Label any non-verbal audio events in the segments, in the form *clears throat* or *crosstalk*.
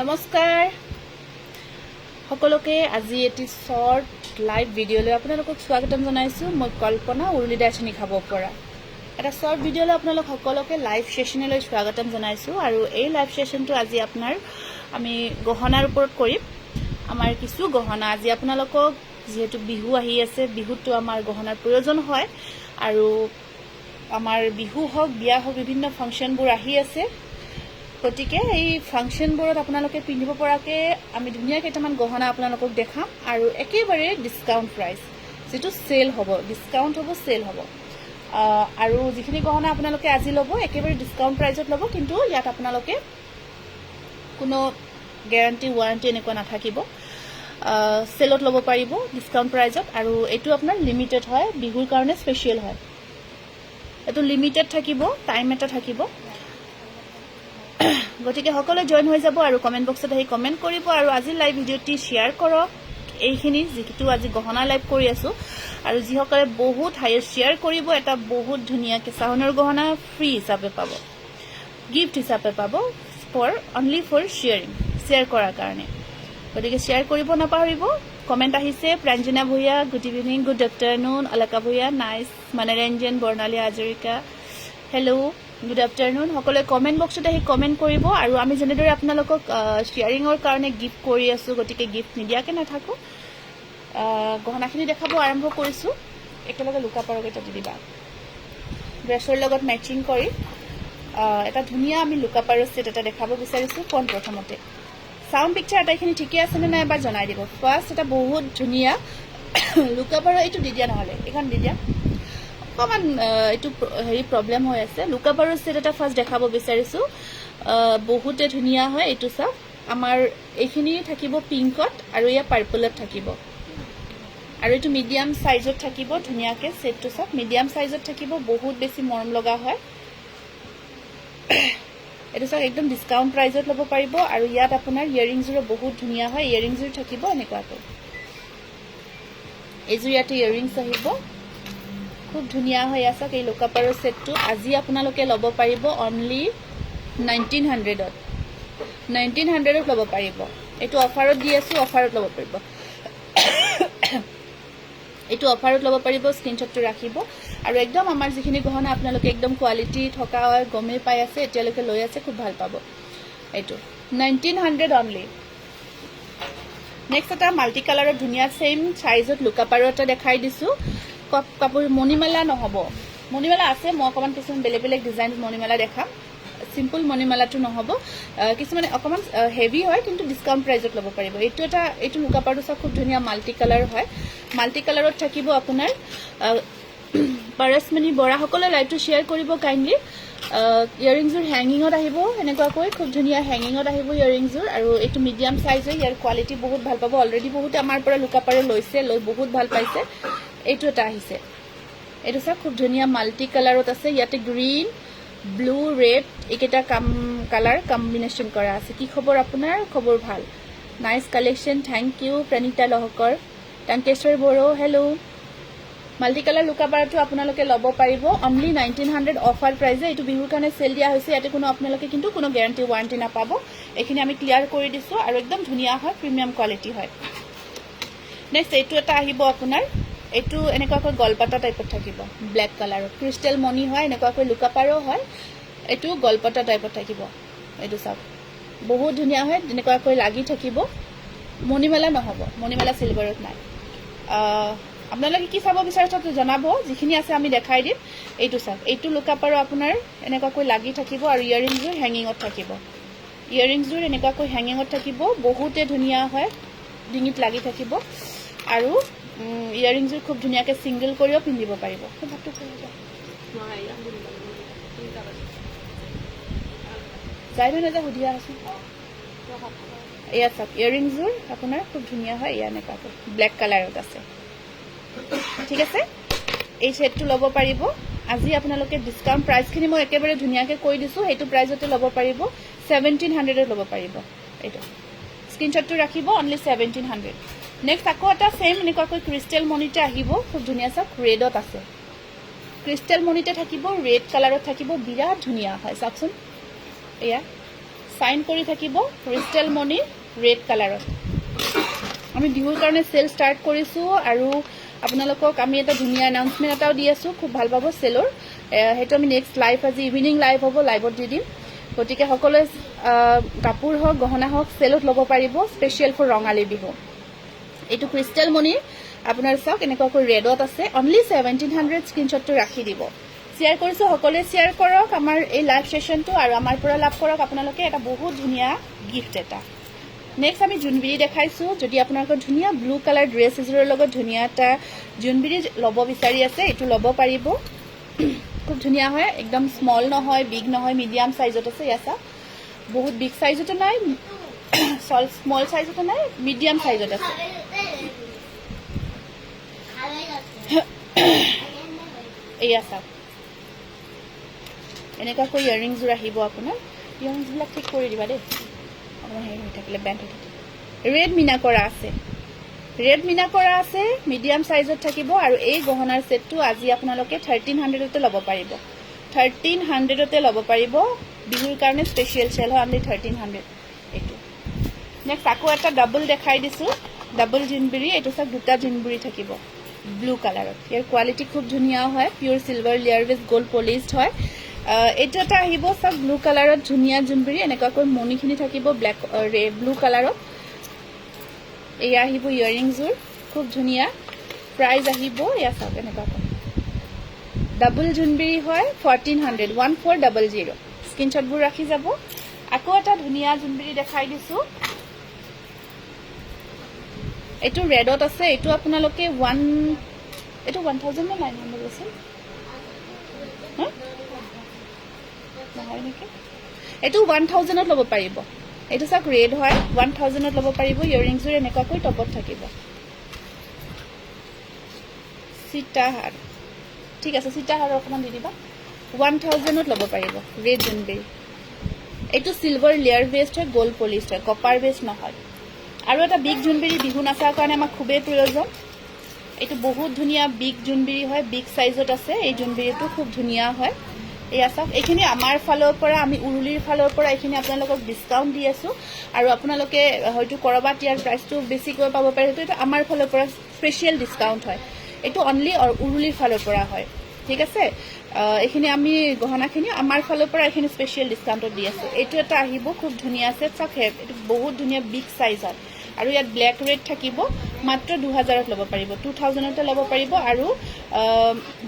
নমস্কাৰ। সকলোকে আজি এটি শ্বৰ্ট লাইভ ভিডিঅ'লৈ আপোনালোকক স্বাগতম জনাইছোঁ। মই কল্পনা উৰুলিদাচনী খাব পৰা। এটা শ্বৰ্ট ভিডিঅ'লৈ আপোনালোক সকলোকে লাইভ ছেশ্যনলৈ স্বাগতম জনাইছোঁ আৰু এই লাইভ ছেশ্যনটো আজি আপোনাৰ আমি গহনাৰ ওপৰত কৰিম। আমাৰ কিছু গহনা, আজি আপোনালোকক যিহেতু বিহু আহি আছে বিহুতটো আমাৰ গহনাৰ প্ৰয়োজন হয়। আৰু আমাৰ বিহু হওক, বিয়া হওক, বিভিন্ন ফাংচনবোৰ আহি আছে। গতিকে এই ফাংচনবোৰত আপোনালোকে পিন্ধিব পৰাকৈ আমি ধুনীয়া কেইটামান গহনা আপোনালোকক দেখাম আৰু একেবাৰে ডিছকাউণ্ট প্ৰাইচ যিটো চেল হ'ব ডিছকাউণ্ট হ'ব চেল হ'ব। আৰু যিখিনি গহনা আপোনালোকে আজি ল'ব একেবাৰে ডিছকাউণ্ট প্ৰাইজত ল'ব কিন্তু ইয়াত আপোনালোকে কোনো গেৰাণ্টি ৱাৰেণ্টি এনেকুৱা নাথাকিব। চেলত ল'ব পাৰিব ডিছকাউণ্ট প্ৰাইজত আৰু এইটো আপোনাৰ লিমিটেড হয় বিহুৰ কাৰণে স্পেচিয়েল হয়। এইটো লিমিটেড থাকিব টাইম এটা থাকিব। *coughs* গতিকে সকলোৱে জইন হৈ যাব আৰু কমেণ্ট বক্সত আহি কমেণ্ট কৰিব আৰু আজি লাইভ ভিডিঅ'টি শ্বেয়াৰ কৰক। এইখিনি যিটো আজি গহনা লাইভ কৰি আছোঁ। আৰু যিসকলে বহুত হাইয়েষ্ট শ্বেয়াৰ কৰিব এটা বহুত ধুনীয়া কেঁচা গহনা ফ্ৰী হিচাপে পাব। গিফ্ট হিচাপে পাব for only for sharing share কৰাৰ কাৰণে। গতিকে শ্বেয়াৰ কৰিব নাপাহৰিব। কমেণ্ট আহিছে Pranjana Bhuyan good evening good afternoon Alka Bhuyan nice Manoranjan Barnali Hazarika hello' good afternoon সকলোৱে কমেণ্ট বক্সত আহি কমেণ্ট কৰিব আৰু আমি যেনেদৰে আপোনালোকক শ্বেয়াৰিঙৰ কাৰণে গিফ্ট কৰি আছোঁ, গতিকে গিফ্ট নিদিয়াকৈ নাথাকোঁ। গহনাখিনি দেখাব আৰম্ভ কৰিছোঁ। একেলগে লুকা পাৰকেইটা দি দিবা। ড্ৰেছৰ লগত মেচিং কৰি এটা ধুনীয়া আমি লুকা পাৰৰ ছেট এটা দেখাব বিচাৰিছোঁ পোন প্ৰথমতে। চাউণ্ড পিকচাৰ আটাইখিনি ঠিকে আছেনে নাই এবাৰ জনাই দিব। ফাৰ্ষ্ট এটা বহুত ধুনীয়া *coughs* লুকা পাৰৰ এইটো দি দিয়া নহ'লে। এইখন দি দিয়া। অকণমান এইটো হেৰি প্ৰব্লেম হৈ আছে। লুকা পাৰৰ ছেট এটা ফাৰ্ষ্ট দেখাব বিচাৰিছোঁ। বহুতে ধুনীয়া হয় এইটো চাওক। আমাৰ এইখিনি থাকিব পিংকত আৰু এয়া পাৰ্পলত থাকিব। আৰু এইটো মিডিয়াম চাইজত থাকিব ধুনীয়াকৈ ছেটটো চাওক। মিডিয়াম চাইজত থাকিব বহুত বেছি মৰম লগা হয়। *coughs* এইটো চাওক একদম ডিছকাউণ্ট প্ৰাইজত ল'ব পাৰিব। আৰু ইয়াত আপোনাৰ ইয়েৰিংযোৰো বহুত ধুনীয়া হয়। ইয়েৰিংযোৰ থাকিব এনেকুৱাকৈ। এইযোৰ ইয়াতে ইয়েৰিংছ আহিব। খুব ধুনীয়া হৈ আছে এই লোকাপাৰৰ ছেটটো আজি আপোনালোকে ল'ব পাৰিব অনলি নাইনটিন হাণ্ড্ৰেডত নাইনটিন হাণ্ড্ৰেডত ল'ব পাৰিব। এইটো অফাৰত দি আছোঁ অফাৰত ল'ব পাৰিব। এইটো অফাৰত ল'ব পাৰিব স্ক্ৰীনশ্বটটো ৰাখিব। আৰু একদম আমাৰ যিখিনি গহনা আপোনালোকে একদম কোৱালিটি থকা হয় গমেই পাই আছে এতিয়ালৈকে লৈ আছে খুব ভাল পাব। এইটো নাইনটিন হাণ্ড্ৰেড অনলি নেক্সট এটা মাল্টি কালাৰত ধুনীয়া ছেইম চাইজত লুকাপাৰো এটা দেখাই দিছোঁ। কাপোৰ মণিমালা নহ'ব। মণিমালা আছে, মই অকণমান কিছুমান বেলেগ বেলেগ ডিজাইন মণিমালা দেখাম। চিম্পুল মণিমালাটো নহ'ব। কিছুমানে অকণমান হেভি হয়, কিন্তু ডিছকাউণ্ট প্ৰাইজত ল'ব পাৰিব। এইটো এটা, এইটো লুকাপাৰটো চাওক, খুব ধুনীয়া মাল্টি কালাৰ হয়। মাল্টি কালাৰত থাকিব আপোনাৰ *clears throat* পাৰসমণি বৰাসকলে লাইভটো শ্বেয়াৰ কৰিব কাইণ্ডলি ইয়েৰিংযোৰ হেঙিঙত আহিব, এনেকুৱাকৈ খুব ধুনীয়া হেঙিঙত আহিব ইয়েৰিংযোৰ আৰু এইটো মিডিয়াম চাইজৰ ইয়াৰ কোৱালিটি বহুত ভালো পাব। অলৰেডি বহুতে আমাৰ পৰা লুকাপাৰো লৈছে, লৈ বহুত ভালো পাইছে। এইটো এটা আহিছে। এইটো চাওক খুব ধুনীয়া মাল্টি কালাৰত আছে। ইয়াতে গ্ৰীণ, ব্লু, ৰেড, এইকেইটা কাম, কালাৰ কম্বিনেশ্যন কৰা আছে। কি খবৰ আপোনাৰ? খবৰ ভালো। Nice collection thank you Pranita Lahkar. Tankeswar Boro hello' multi colour লুকাপাৰটো আপোনালোকে ল'ব পাৰিব। অনলি নাইনটিন হাণ্ড্ৰেড অফাৰ প্ৰাইজে এইটো বিহুৰ কাৰণে চেল দিয়া হৈছে। ইয়াতে কোনো আপোনালোকে কিন্তু কোনো গেৰাণ্টি ৱাৰেণ্টি নাপাব। এইখিনি আমি ক্লিয়াৰ কৰি দিছোঁ আৰু একদম ধুনীয়া হয় প্ৰিমিয়াম কোৱালিটি হয়। নেক্সট এইটো এটা আহিব আপোনাৰ। এইটো এনেকুৱাকৈ গলপাতা টাইপত থাকিব। ব্লেক কালাৰৰ ক্ৰিষ্টেল মণি হয় এনেকুৱাকৈ লুকাপাৰো হয় এইটো গলপাতা টাইপত থাকিব এইটো চাওক। বহুত ধুনীয়া হয় তেনেকুৱাকৈ লাগি থাকিব। মণিমালা নহ'ব মণিমালা চিলভাৰত নাই। আপোনালোকে কি চাব বিচাৰিছে জনাব যিখিনি আছে আমি দেখাই দিম। এইটো চাওক এইটো লুকাপাৰো আপোনাৰ এনেকুৱাকৈ লাগি থাকিব আৰু ইয়েৰিংযোৰ হেঙিঙত থাকিব। ইয়েৰিংছযোৰ এনেকুৱাকৈ হেঙিঙত থাকিব বহুতে ধুনীয়া হয় ডিঙিত লাগি থাকিব। আৰু ইয়েৰিংছযোৰ খুব ধুনীয়াকৈ ছিংগল কৰিও পিন্ধিব পাৰিব। সেই ভাতটো কৰি যোৱা। যাই নে নাযায় সুধি আহাচোন এয়া চাওক ইয়েৰিংছযোৰ আপোনাৰ খুব ধুনীয়া হয় এয়া এনেকুৱাকৈ ব্লেক কালাৰত আছে। ঠিক আছে? এই ছেটটো ল'ব পাৰিব। আজি আপোনালোকে ডিছকাউণ্ট প্ৰাইচখিনি মই একেবাৰে ধুনীয়াকৈ কৈ দিছোঁ সেইটো প্ৰাইজতে ল'ব পাৰিব। ছেভেণ্টিন হাণ্ড্ৰেডত ল'ব পাৰিব। এইটো। স্ক্ৰীনশ্বটটো ৰাখিব অনলি ছেভেণ্টিন হাণ্ড্ৰেড নেক্সট আকৌ এটা ছেইম এনেকুৱাকৈ ক্ৰিষ্টেল মণিতে আহিব। খুব ধুনীয়া চাওক ৰেডত আছে। ক্ৰিষ্টেল মণিতে থাকিব ৰেড কালাৰত থাকিব, বিৰাট ধুনীয়া হয়, চাওকচোন। এয়া চাইন কৰি থাকিব ক্ৰিষ্টেল মণি ৰেড কালাৰত আমি বিহুৰ কাৰণে চেল ষ্টাৰ্ট কৰিছোঁ আৰু আপোনালোকক আমি এটা ধুনীয়া এনাউন্সমেণ্ট এটাও দি আছোঁ, খুব ভালো পাব চেলৰ সেইটো আমি নেক্সট লাইভ আজি ইভিনিং লাইভ হ'ব লাইভত দি দিম। গতিকে সকলোৱে কাপোৰ হওক, গহনা হওক চেলত ল'ব পাৰিব স্পেচিয়েল ফৰ ৰঙালী বিহু। এইটো ক্ৰিষ্টেল মণি আপোনাৰ চাওক এনেকুৱাকৈ ৰেডত আছে। অনলি ছেভেণ্টিন হাণ্ড্ৰেড স্ক্ৰীনশ্বটটো ৰাখি দিব। শ্বেয়াৰ কৰিছোঁ সকলোৱে শ্বেয়াৰ কৰক। আমাৰ এই লাইভ ছেশ্যনটো আৰু আমাৰ পৰা লাভ কৰক। আপোনালোকে এটা বহুত ধুনীয়া গিফ্ট এটা। নেক্সট আমি জোনবিৰি দেখাইছোঁ। যদি আপোনালোকৰ ধুনীয়া ব্লু কালাৰ ড্ৰেছ এযোৰৰ লগত ধুনীয়া এটা জোনবিৰি ল'ব বিচাৰি আছে এইটো ল'ব পাৰিব। *clears throat* খুব ধুনীয়া হয়। একদম স্মল নহয় বিগ নহয় মিডিয়াম চাইজত আছে ইয়াত চাওক। বহুত বিগ চাইজতো নাই। *clears throat* স্মল চাইজতো নাই মিডিয়াম চাইজত আছে। এয়া চাওক এনেকুৱাকৈ ইয়েৰিংযোৰ আহিব আপোনাৰ। ইয়েৰিংছবিলাক ঠিক কৰি দিবা দেই। অকণমান হেৰি হৈ থাকিলে বেণ্ড হৈ থাকিলে। ৰেড মিনা কৰা আছে। ৰেড মিনা কৰা আছে মিডিয়াম চাইজত থাকিব আৰু এই গহনাৰ ছেটটো আজি আপোনালোকে থাৰ্টিন হাণ্ড্ৰেডতে ল'ব পাৰিব। থাৰ্টিন হাণ্ড্ৰেডতে ল'ব পাৰিব। বিহুৰ কাৰণে স্পেচিয়েল চেল হয় অনলি থাৰ্টিন হাণ্ড্ৰেড এইটো। নেক্সট আকৌ এটা ডাবল দেখাই দিছোঁ। ডাবল জিনবিৰি এইটো চাওক দুটা জিনবিৰি থাকিব। ব্লু কালাৰত ইয়াৰ কোৱালিটি খুব ধুনীয়া হয় pure silver layer base gold polished হয়। এইটো এটা আহিব চাওক ব্লু কালাৰত ধুনীয়া জোনবিৰি এনেকুৱাকৈ মণিখিনি থাকিব ব্লেক ব্লু কালাৰত এয়া আহিব ইয়েৰিংযোৰ খুব ধুনীয়া। প্ৰাইজ আহিব এয়া চাওক এনেকুৱাকৈ। ডাবল জোনবিৰি হয় fourteen hundred one four double zero' স্ক্ৰীনশ্বটবোৰ ৰাখি যাব। আকৌ এটা ধুনীয়া জোনবিৰি দেখাই দিছোঁ। এইটো ৰেডত আছে এইটো আপোনালোকে ওৱান এইটো ওৱান থাউজেণ্ড নে নাইন হাণ্ড্ৰেড আছিল? নহয় নেকি? এইটো ওৱান থাউজেণ্ডত ল'ব পাৰিব। এইটো চাওক ৰেড হয় ওৱান থাউজেণ্ডত ল'ব পাৰিব ইয়েৰিংছযোৰ এনেকুৱাকৈ টপত থাকিব। সীতাহাৰ। ঠিক আছে সীতাহাৰৰ অকণমান দি দিবা। ওৱান থাউজেণ্ডত ল'ব পাৰিব ৰেড জোনবেৰী এইটো চিলভাৰ লেয়াৰ বেষ্ট হয় গ'ল্ড পলিষ্ট হয় কপাৰ বেষ্ট নহয়। আৰু এটা বিগ জোনবিৰি বিহু নাচাৰ কাৰণে আমাক খুবেই প্ৰয়োজন। এইটো বহুত ধুনীয়া বিগ জোনবিৰি হয়, বিগ চাইজত আছে, এই জোনবিৰিটো খুব ধুনীয়া হয়। এয়া চাওক, এইখিনি আমাৰ ফালৰ পৰা, আমি উৰুলিৰ ফালৰ পৰা এইখিনি আপোনালোকক ডিছকাউণ্ট দি আছোঁ। আৰু আপোনালোকে হয়তো ক'ৰবাত ইয়াৰ প্ৰাইচটো বেছিকৈ পাব পাৰে, সেইটো এইটো আমাৰ ফালৰ পৰা স্পেচিয়েল ডিছকাউণ্ট হয়। এইটো অনলি উৰুলিৰ ফালৰ পৰা হয়। ঠিক আছে? এইখিনি আমি গহনাখিনি আমাৰ ফালৰ পৰা এইখিনি স্পেচিয়েল ডিছকাউণ্টত দি আছোঁ। এইটো এটা আহিব, খুব ধুনীয়া আছে। চাওক এইটো বহুত ধুনীয়া বিগ চাইজ আৰু ইয়াত ব্লেক ৰেড থাকিব। মাত্ৰ দুহাজাৰত ল'ব পাৰিব টু থাউজেণ্ডতে ল'ব পাৰিব আৰু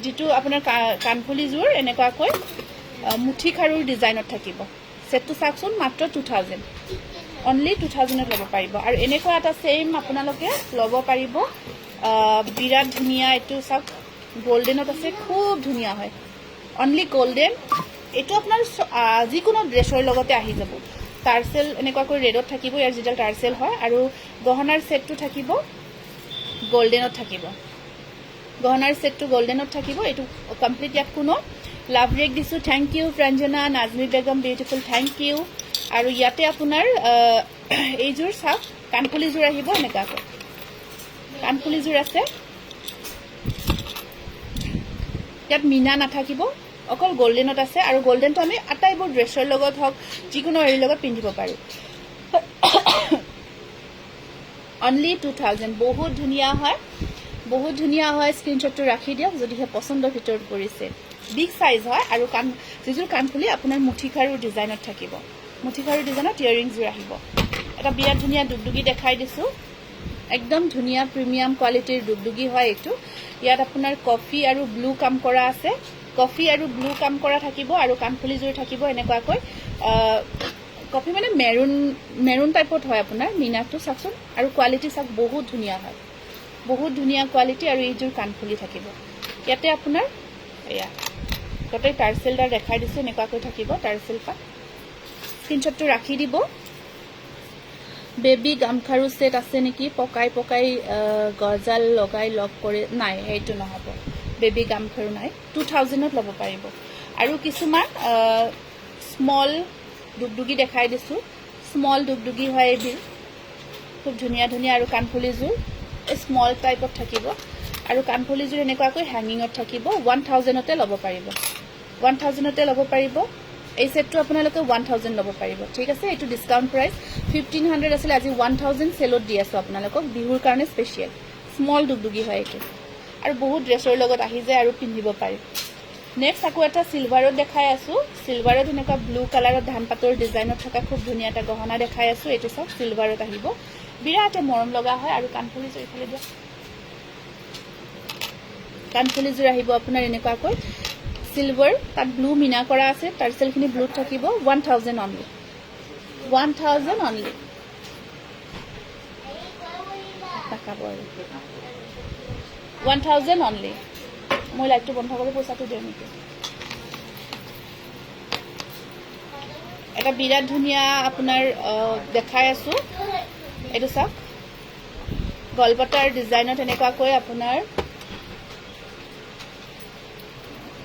যিটো আপোনাৰ কা- কাণফুলিযোৰ এনেকুৱাকৈ মুঠি খাৰুৰ ডিজাইনত থাকিব। ছেটটো চাওকচোন মাত্ৰ টু থাউজেণ্ড অনলি টু থাউজেণ্ডত ল'ব পাৰিব। আৰু এনেকুৱা এটা ছেইম আপোনালোকে ল'ব পাৰিব। বিৰাট ধুনীয়া এইটো চাওক গল্ডেনত আছে খুব ধুনীয়া হয়। অনলি গল্ডেন এইটো আপোনাৰ যিকোনো ড্ৰেছৰ লগতে আহি যাব। টাৰ্চেল এনেকুৱাকৈ ৰেডত থাকিব ইয়াৰ যিডাল টাৰ্চেল হয় আৰু গহনাৰ ছেটটো থাকিব গল্ডেনত থাকিব। গহনাৰ ছেটটো গল্ডেনত থাকিব এইটো কমপ্লিট ইয়াত কোনো লাভ ৰেক দিছোঁ thank you Pranjana Nazmi Begum beautiful thank you আৰু ইয়াতে আপোনাৰ এইযোৰ চাওক কাণফুলিযোৰ আহিব এনেকুৱাকৈ। কাণফুলিযোৰ আছে। ইয়াত মীনা নাথাকিব। অকল গল্ডেনত আছে আৰু গল্ডেনটো আমি আটাইবোৰ ড্ৰেছৰ লগত হওক যিকোনো হেৰিৰ লগত পিন্ধিব পাৰোঁ। অনলি টু থাউজেণ্ড বহুত ধুনীয়া হয়। বহুত ধুনীয়া হয় স্ক্ৰীনশ্বটটো ৰাখি দিয়ক যদিহে পচন্দৰ ভিতৰত পৰিছে। বিগ চাইজ হয় আৰু কাণ যিযোৰ কাণফুলি আপোনাৰ মুঠিখাৰুৰ ডিজাইনত থাকিব। মুঠিখাৰুৰ ডিজাইনত ইয়েৰিংযোৰ আহিব। এটা বিৰাট ধুনীয়া দুগদুগী দেখাই দিছোঁ। একদম ধুনীয়া প্ৰিমিয়াম কোৱালিটিৰ দুগদুগী হয় এইটো। ইয়াত আপোনাৰ কফি আৰু ব্লু কাম কৰা আছে। কফি আৰু ব্লু কাম কৰা থাকিব আৰু কাণফুলিযোৰ থাকিব এনেকুৱাকৈ। কফি মানে মেৰুন মেৰুন টাইপত হয় আপোনাৰ মিনাটো চাওকচোন। আৰু কোৱালিটি চাওক বহুত ধুনীয়া হয়। বহুত ধুনীয়া কোৱালিটি আৰু এইযোৰ কাণফুলি থাকিব। ইয়াতে আপোনাৰ এয়া গোটেই টাৰ্চেলডাল দেখাই দিছোঁ এনেকুৱাকৈ থাকিব টাৰ্চেল পাত স্ক্ৰীনশ্বটটো ৰাখি দিব। বেবী গামখাৰু ছেট আছে নেকি? পকাই পকাই গজাল লগাই লগ কৰি নাই সেইটো নহ'ব। বেবী গামখাৰু নাই টু থাউজেণ্ডত ল'ব পাৰিব। আৰু কিছুমান স্মল দুগদুগী দেখাই দিছোঁ। স্মল দুগদুগী হয় এইবিল খুব ধুনীয়া ধুনীয়া আৰু কাণফুলিযোৰ স্মল টাইপত থাকিব। আৰু কাণফুলিযোৰ এনেকুৱাকৈ হেঙিঙত থাকিব ওৱান থাউজেণ্ডতে ল'ব পাৰিব। ওৱান থাউজেণ্ডতে ল'ব পাৰিব। এই ছেটটো আপোনালোকে ওৱান থাউজেণ্ড ল'ব পাৰিব। ঠিক আছে? এইটো ডিছকাউণ্ট প্ৰাইচ ফিফটিন হাণ্ড্ৰেড আছিলে আজি ওৱান থাউজেণ্ড চেলত দি আছোঁ আপোনালোকক। বিহুৰ কাৰণে স্পেচিয়েল স্মল দুগদুগী হয় এইটো। আৰু বহুত ড্ৰেছৰ লগত আহি যায় আৰু পিন্ধিব পাৰি। নেক্সট আকৌ এটা চিলভাৰত দেখাই আছোঁ। চিলভাৰত এনেকুৱা ব্লু কালাৰত ধান পাতৰ ডিজাইনত থকা খুব ধুনীয়া এটা গহনা দেখাই আছোঁ। এইটো চাওক চিলভাৰত আহিব। বিৰাটে মৰম লগা হয় আৰু কাণফুলিযোৰ এইফালে দিয়ক কাণফুলিযোৰ আহিব আপোনাৰ এনেকুৱাকৈ। চিলভাৰ তাত ব্লু মিনা কৰা আছে। টাৰ্চেলখিনি ব্লুত থাকিব। One thousand only one thousand only one thousand only মই লাইটটো বন্ধ কৰি পইচাটো দিওঁ নেকি? এটা বিৰাট ধুনীয়া আপোনাৰ দেখাই আছোঁ। এইটো চাওক। গলপতাৰ ডিজাইনত এনেকুৱাকৈ আপোনাৰ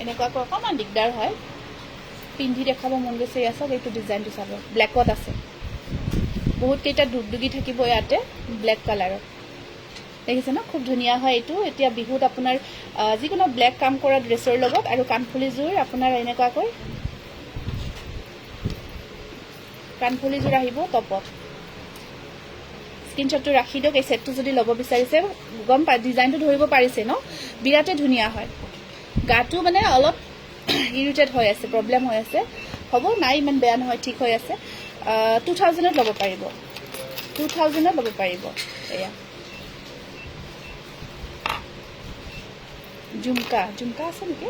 এনেকুৱাকৈ অকণমান দিগদাৰ হয়। পিন্ধি দেখাব মন গৈছে এয়া। চাওক এইটো ডিজাইনটো চাব। ব্লেকত আছে। বহুত কেইটা দুগদুগি থাকিব ইয়াতে ব্লেক কালাৰত দেখিছে ন? খুব ধুনীয়া হয় এইটো। এতিয়া বিহুত আপোনাৰ যিকোনো ব্লেক কাম কৰা ড্ৰেছৰ লগত আৰু কাণফুলিযোৰ আপোনাৰ এনেকুৱাকৈ। কাণফুলিযোৰ আহিব টপত। স্ক্ৰীনশ্বটটো ৰাখি দিয়ক এই ছেটটো যদি ল'ব বিচাৰিছে গম পাই ডিজাইনটো ধৰিব পাৰিছে ন? বিৰাটেই ধুনীয়া হয়। গাটো মানে অলপ *clears throat* ইৰিটেড হৈ আছে প্ৰব্লেম হৈ আছে। হ'ব নাই ইমান বেয়া নহয় ঠিক হৈ আছে। টু থাউজেণ্ডত ল'ব পাৰিব। টু থাউজেণ্ডত ল'ব পাৰিব। এয়া। জুমকা জুমকা আছে নেকি?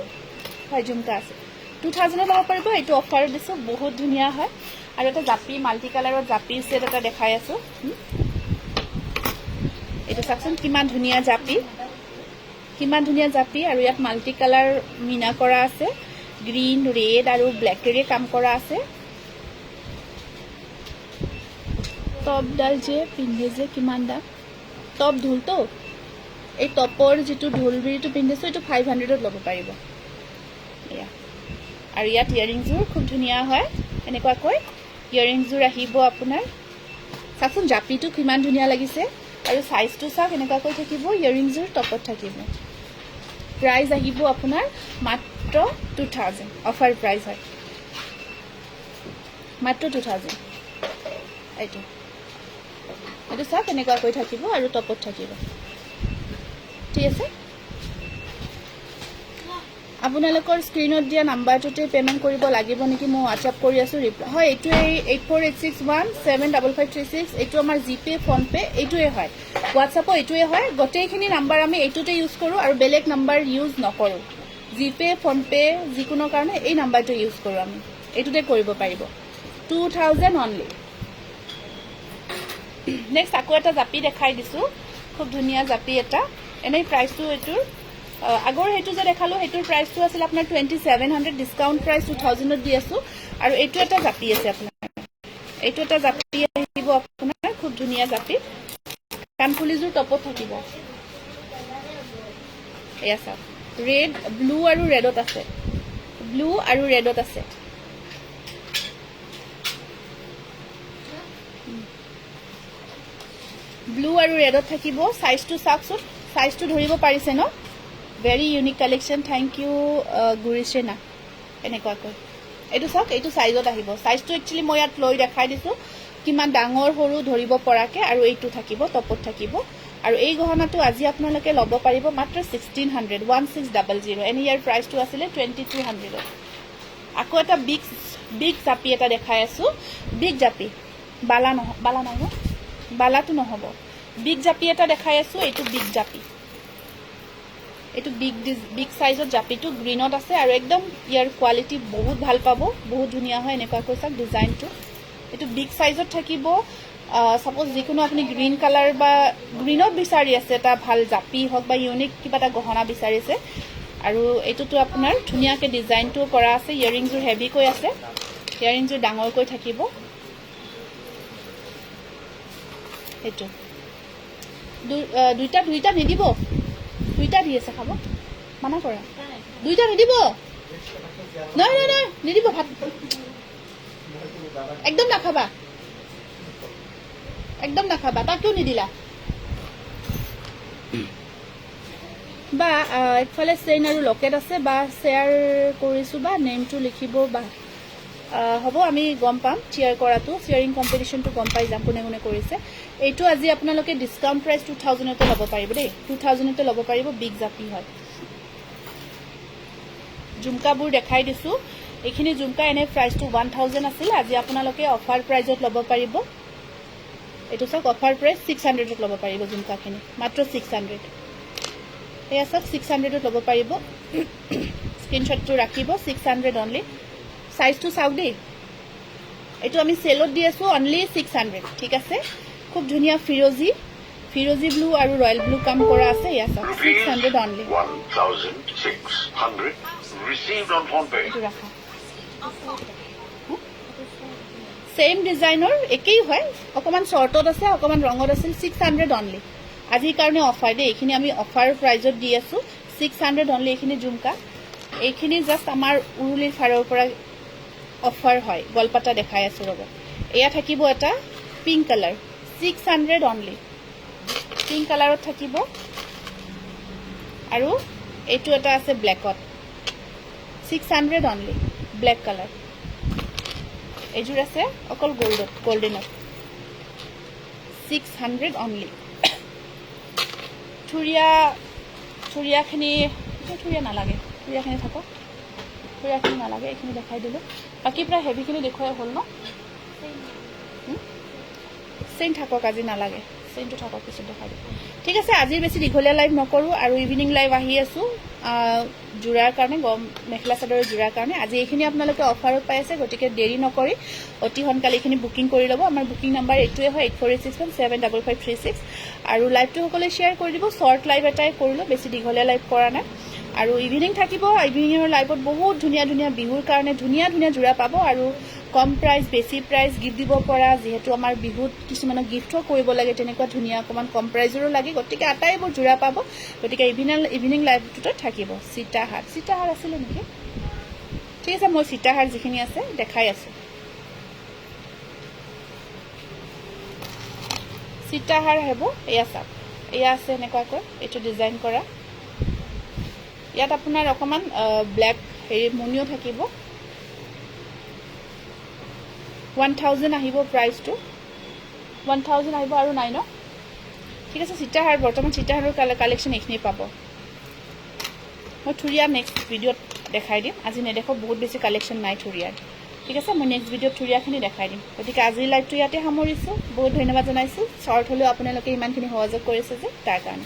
হয় জুমকা আছে। টু থাউজেণ্ডত ল'ব পাৰিব, এইটো অফাৰত দিছোঁ, বহুত ধুনীয়া হয়। আৰু এটা জাপি মাল্টি কালাৰত জাপি ছেট এটা দেখাই আছোঁ। এইটো চাওকচোন, কিমান ধুনীয়া জাপি। কিমান ধুনীয়া জাপি, আৰু ইয়াত মাল্টি কালাৰ মিনা কৰা আছে। গ্ৰীণ ৰেড আৰু ব্লেকেৰে কাম কৰা আছে। টপডাল যে পিন্ধে যে, কিমান দাম। টপ ঢোলটো? এই টপৰ যিটো ঢোলবিৰিটো পিন্ধিছোঁ এইটো ফাইভ হাণ্ড্ৰেডত ল'ব পাৰিব। এয়া। আৰু ইয়াত ইয়েৰিংযোৰ খুব ধুনীয়া হয় এনেকুৱাকৈ ইয়েৰিংযোৰ আহিব আপোনাৰ। চাওকচোন জাপিটো কিমান ধুনীয়া লাগিছে। আৰু চাইজটো চাওক এনেকুৱাকৈ থাকিব ইয়েৰিংযোৰ টপত থাকিব। প্ৰাইচ আহিব আপোনাৰ মাত্ৰ টু থাউজেণ্ড অফাৰ প্ৰাইচ হয়। মাত্ৰ টু থাউজেণ্ড এইটো। এইটো চাওক এনেকুৱাকৈ থাকিব আৰু টপত থাকিব। ঠিক আছে? আপোনালোকৰ স্ক্ৰীণত দিয়া নাম্বাৰটোতে পে'মেণ্ট কৰিব লাগিব নেকি? মই হোৱাটছআপ কৰি আছোঁ ৰিপ্লাই হয় এইটোৱে eight four eight six one seven double five three six এইটো আমাৰ জিপে' ফোনপে' এইটোৱে হয়। হোৱাটছআপৰ এইটোৱে হয়, গোটেইখিনি নাম্বাৰ আমি এইটোতে ইউজ কৰোঁ আৰু বেলেগ নাম্বাৰ ইউজ নকৰোঁ। জিপে' ফোনপে' যিকোনো কাৰণে এই নাম্বাৰটো ইউজ কৰোঁ আমি। এইটোতে কৰিব পাৰিব। টু থাউজেণ্ড অনলি নেক্সট আকৌ এটা জাপি দেখাই দিছোঁ। খুব ধুনীয়া জাপি এটা। এনেই প্ৰাইচটো এইটোৰ আগৰ সেইটো যে দেখালোঁ সেইটোৰ প্ৰাইচটো আছিলে আপোনাৰ twenty seven hundred discount price two থাউজেণ্ডত দি আছোঁ। আৰু এইটো এটা জাপি আছে আপোনাৰ। এইটো এটা জাপি আহিব আপোনাৰ খুব ধুনীয়া জাপি। কাণফুলিযোৰ টপত থাকিব। এয়া চাওক। ৰেড ব্লু আৰু ৰেডত আছে। ব্লু আৰু ৰেডত আছে। ব্লু আৰু ৰেডত থাকিব। চাইজটো চাওকচোন। চাইজটো ধৰিব পাৰিছে ন? Very unique collection thank you গুৰিশ্ৰেনা। এনেকুৱাকৈ। এইটো চাওক এইটো চাইজত আহিব। চাইজটো একচুৱেলি মই ইয়াত লৈ দেখাই দিছোঁ। কিমান ডাঙৰ সৰু ধৰিব পৰাকৈ আৰু এইটো থাকিব টপত থাকিব। আৰু এই গহনাটো আজি আপোনালোকে ল'ব পাৰিব মাত্ৰ sixteen hundred one six double zero' এনে ইয়াৰ প্ৰাইচটো আছিলে টুৱেণ্টি টু হাণ্ড্ৰেডত আকৌ এটা বিগ বিগ জাপি এটা দেখাই আছোঁ। বিগ জাপি। বালা নহ বালা নাই ন? বালাটো নহ'ব। বিগ জাপি এটা দেখাই আছোঁ এইটো বিগ জাপি। এইটো বিগ বিগ চাইজত জাপিটো গ্ৰীণত আছে আৰু একদম ইয়াৰ কোৱালিটি বহুত ভাল পাব বহুত ধুনীয়া হয় এনেকুৱাকৈ চাওক ডিজাইনটো এইটো বিগ চাইজত থাকিব ছাপ'জ যিকোনো আপুনি গ্ৰীণ কালাৰ বা গ্ৰীণত বিচাৰি আছে এটা ভাল জাপি হওক বা ইউনিক কিবা এটা গহনা বিচাৰিছে আৰু এইটোতো আপোনাৰ ধুনীয়াকৈ ডিজাইনটো কৰা আছে ইয়েৰিংযোৰ হেভিকৈ আছে ইয়েৰিংযোৰ ডাঙৰকৈ থাকিব। সেইটো। দুইটা দুইটা নিদিব। দুইটা দি আছে, খাব। মানা কৰা। দুইটা নিদিব। নহয় নহয় নহয় নিদিব ভাত। একদম নাখাবা। একদম নাখাবা, তাক কিয় নিদিলা? বা একফালে চেইন আৰু লকেট আছে, বা শ্বেয়াৰ কৰিছোঁ, বা নেমটো লিখিব, বা হ'ব আমি গম পাম চিয়াৰ কৰাটো চিয়াৰিং কম্পিটিশ্যনটো গম পাই যাম কোনে কোনে কৰিছে। এইটো আজি আপোনালোকে ডিছকাউণ্ট প্ৰাইচ টু থাউজেণ্ডতে ল'ব পাৰিব দেই। টু থাউজেণ্ডতে ল'ব পাৰিব বিগ জাপি হয়। জুমকাবোৰ দেখাই দিছোঁ। এইখিনি জুমকা এনে প্ৰাইচটো ওৱান থাউজেণ্ড আছিল আজি আপোনালোকে অফাৰ প্ৰাইজত ল'ব পাৰিব। এইটো চাওক অফাৰ প্ৰাইচ ছিক্স হাণ্ড্ৰেডত ল'ব পাৰিব জুমকাখিনি মাত্ৰ ছিক্স হাণ্ড্ৰেড এয়া চাওক ছিক্স হাণ্ড্ৰেডত ল'ব পাৰিব। *coughs* স্ক্ৰীনশ্বটটো ৰাখিব ছিক্স হাণ্ড্ৰেড অনলি চাইজটো চাওক দেই। এইটো আমি চেলত দি আছোঁ অনলি ছিক্স হাণ্ড্ৰেড ঠিক আছে? খুব ধুনীয়া ফিৰজি ফিৰজি ব্লু আৰু ৰয়েল ব্লু কাম কৰা আছে এয়া চাওক six hundred only 1,600 received on phone pay. এইটো ৰাখা। ছেইম ডিজাইনৰ একেই হয় অকণমান শ্বৰ্টত আছে অকণমান ৰঙত আছিল ছিক্স হাণ্ড্ৰেড অনলি আজিৰ কাৰণে অফাৰ দেই এইখিনি আমি অফাৰ প্ৰাইজত দি আছোঁ ছিক্স হাণ্ড্ৰেড অনলি এইখিনি জুমকা। এইখিনি জাষ্ট আমাৰ উৰুলিৰ ফাৰৰ পৰা অফাৰ হয় গলপাতা দেখাই আছোঁ ৰ'ব। এয়া থাকিব এটা pink colour six hundred only pink কালাৰত থাকিব। আৰু এইটো এটা আছে ব্লেকত six hundred only black colour এইযোৰ আছে অকল গল্ডত গল্ডেনত ছিক্স হাণ্ড্ৰেড অনলি থুৰীয়া, থুৰীয়াখিনি থুৰীয়া নালাগে। থুৰীয়াখিনি থাকক। থুৰীয়াখিনি নালাগে, এইখিনি দেখাই দিলোঁ। বাকী প্ৰায় হেভিখিনি দেখুৱাই হ'ল ন? চেইন। থাকক আজি নালাগে। চেইনটো থাকক পিছত দেখাই দিম। ঠিক আছে আজি বেছি দীঘলীয়া লাইভ নকৰোঁ আৰু ইভিনিং লাইভ আহি আছোঁ। যোৰাৰ কাৰণে গম মেখেলা চাদৰৰ যোৰাৰ কাৰণে। আজি এইখিনি আপোনালোকে অফাৰত পাই আছে গতিকে দেৰি নকৰি অতি সোনকালে এইখিনি বুকিং কৰি ল'ব। আমাৰ বুকিং নাম্বাৰ এইটোৱে হয় eight four eight six one seven double five three six আৰু লাইভটো সকলোৱে শ্বেয়াৰ কৰি দিব। শ্বৰ্ট লাইভ এটাই কৰিলোঁ বেছি দীঘলীয়া লাইভ কৰা নাই। আৰু ইভিনিং থাকিব ইভিনিঙৰ লাইভত বহুত ধুনীয়া ধুনীয়া বিহুৰ কাৰণে ধুনীয়া ধুনীয়া যোৰা পাব আৰু কম প্ৰাইচ বেছি প্ৰাইচ গিফ্ট দিব পৰা যিহেতু আমাৰ বিহুত কিছুমানক গিফ্টো কৰিব লাগে তেনেকুৱা ধুনীয়া অকণমান কম প্ৰাইজৰো লাগে গতিকে আটাইবোৰ যোৰা পাব। গতিকে ইভিনিং ইভিনিং লাইভটোতে থাকিব। সীতাহাৰ সীতাহাৰ আছিলে নেকি? ঠিক আছে মই সীতাহাৰ যিখিনি আছে দেখাই আছোঁ। সীতাহাৰ হ'ব এয়া চাওক। এয়া আছে এনেকুৱাকৈ এইটো ডিজাইন কৰা। ইয়াত আপোনাৰ অকণমান ব্লেক হেৰি মণিও থাকিব। ওৱান থাউজেণ্ড আহিব প্ৰাইচটো ওৱান থাউজেণ্ড আহিব আৰু নাই ন ঠিক আছে সীতাহাৰ বৰ্তমান সীতাহাৰৰ কালেকশ্যন এইখিনি পাব। মই থুৰীয়া নেক্সট ভিডিঅ'ত দেখাই দিম। আজি নেদেখক বহুত বেছি কালেকশ্যন নাই থুৰীয়াৰ। ঠিক আছে মই নেক্সট ভিডিঅ'ত থুৰীয়াখিনি দেখাই দিম। গতিকে আজিৰ লাইভটো ইয়াতে সামৰিছোঁ। বহুত ধন্যবাদ জনাইছোঁ। শ্বৰ্ট হ'লেও আপোনালোকে ইমানখিনি সহযোগ কৰিছে যে তাৰ কাৰণে।